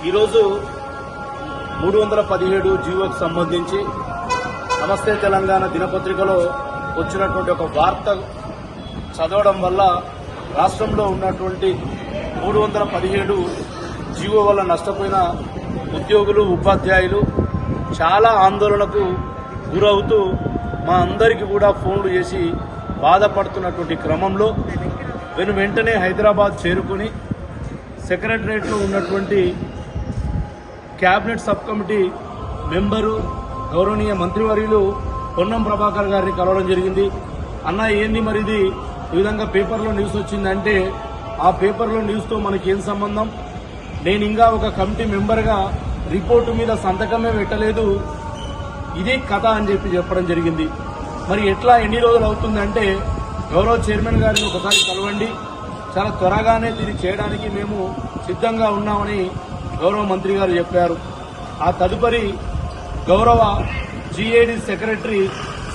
ఈరోజు మూడు వందల పదిహేడు జీవోకు సంబంధించి నమస్తే తెలంగాణ దినపత్రికలో వచ్చినటువంటి ఒక వార్త చదవడం వల్ల రాష్ట్రంలో ఉన్నటువంటి మూడు వందల పదిహేడు జీవో వల్ల నష్టపోయిన ఉద్యోగులు ఉపాధ్యాయులు చాలా ఆందోళనకు గురవుతూ మా అందరికీ కూడా ఫోన్లు చేసి బాధపడుతున్నటువంటి క్రమంలో వెను వెంటనే హైదరాబాద్ చేరుకుని సెక్రటరేట్లో ఉన్నటువంటి క్యాబినెట్ సబ్ కమిటీ మెంబరు గౌరవనీయ మంత్రివర్యులు పొన్నం ప్రభాకర్ గారిని కలవడం జరిగింది. అన్న ఏంది మరి ఇది ఈ విధంగా పేపర్లో న్యూస్ వచ్చిందంటే ఆ పేపర్లో న్యూస్తో మనకి ఏం సంబంధం? నేను ఇంకా ఒక కమిటీ మెంబర్గా రిపోర్టు మీద సంతకమే పెట్టలేదు. ఇది కథ అని చెప్పి చెప్పడం జరిగింది. మరి ఎట్లా ఎన్ని రోజులు అవుతుందంటే గౌరవ చైర్మన్ గారిని ఒకసారి కలవండి. చాలా త్వరగానే దీన్ని చేయడానికి మేము సిద్ధంగా ఉన్నామని గౌరవ మంత్రి గారు చెప్పారు. ఆ తదుపరి గౌరవ జిఏడి సెక్రటరీ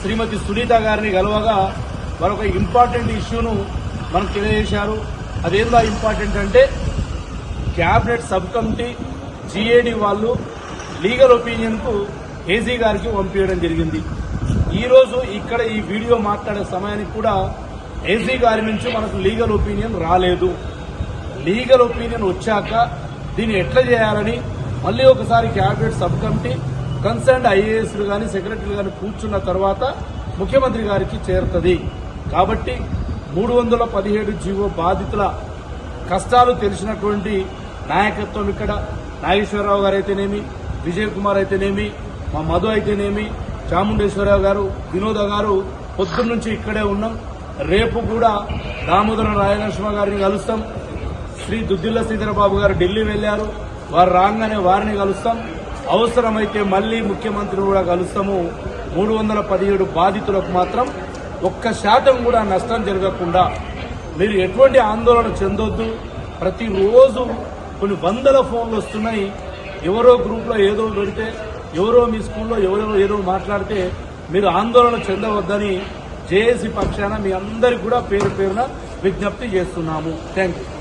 శ్రీమతి సునీత గారిని కలవగా మరొక ఇంపార్టెంట్ ఇష్యూను మనకు తెలియజేశారు. అదేందా ఇంపార్టెంట్ అంటే క్యాబినెట్ సబ్ కమిటీ జిఏడి వాళ్ళు లీగల్ ఒపీనియన్కు ఏజీ గారికి పంపించడం జరిగింది. ఈరోజు ఇక్కడ ఈ వీడియో మాట్లాడే సమయానికి కూడా ఏజీ గారి నుంచి మనకు లీగల్ ఒపీనియన్ రాలేదు. లీగల్ ఒపీనియన్ వచ్చాక దీన్ని ఎట్లా చేయాలని మళ్ళీ ఒకసారి క్యాబినెట్ సబ్ కమిటీ కన్సర్న్డ్ ఐఏఎస్లు కానీ సెక్రటరీలు కానీ కూర్చున్న తర్వాత ముఖ్యమంత్రి గారికి చేరుతుంది. కాబట్టి మూడు వందల పదిహేడు జీవో బాధితుల కష్టాలు తెలిసినటువంటి నాయకత్వం ఇక్కడ. నాగేశ్వరరావు గారు అయితేనేమి విజయ్ కుమార్ అయితేనేమి మా మధు అయితేనేమి చాముండేశ్వరరావు గారు వినోద గారు పొద్దున్న నుంచి ఇక్కడే ఉన్నాం. రేపు కూడా దామోదర రాయనరసింహ గారిని కలుస్తాం. శ్రీ దుద్దిల్ల శ్రీధరబాబు గారు ఢిల్లీ వెళ్ళారు వారు రాగానే వారిని కలుస్తాం. అవసరమైతే మళ్ళీ ముఖ్యమంత్రిని కూడా కలుస్తాము. మూడు వందల పదిహేడు బాధితులకు మాత్రం ఒక్క శాతం కూడా నష్టం జరగకుండా మీరు ఎటువంటి ఆందోళన చెందొద్దు. ప్రతిరోజు కొన్ని వందల ఫోన్లు వస్తున్నాయి. ఎవరో గ్రూప్లో ఏదో పెడితే ఎవరో మీ స్కూల్లో ఎవరో ఏదో మాట్లాడితే మీరు ఆందోళన చెందవద్దని జేఏసీ పక్షాన మీ అందరికి కూడా పేరు పేరున విజ్ఞప్తి చేస్తున్నాము. Thank you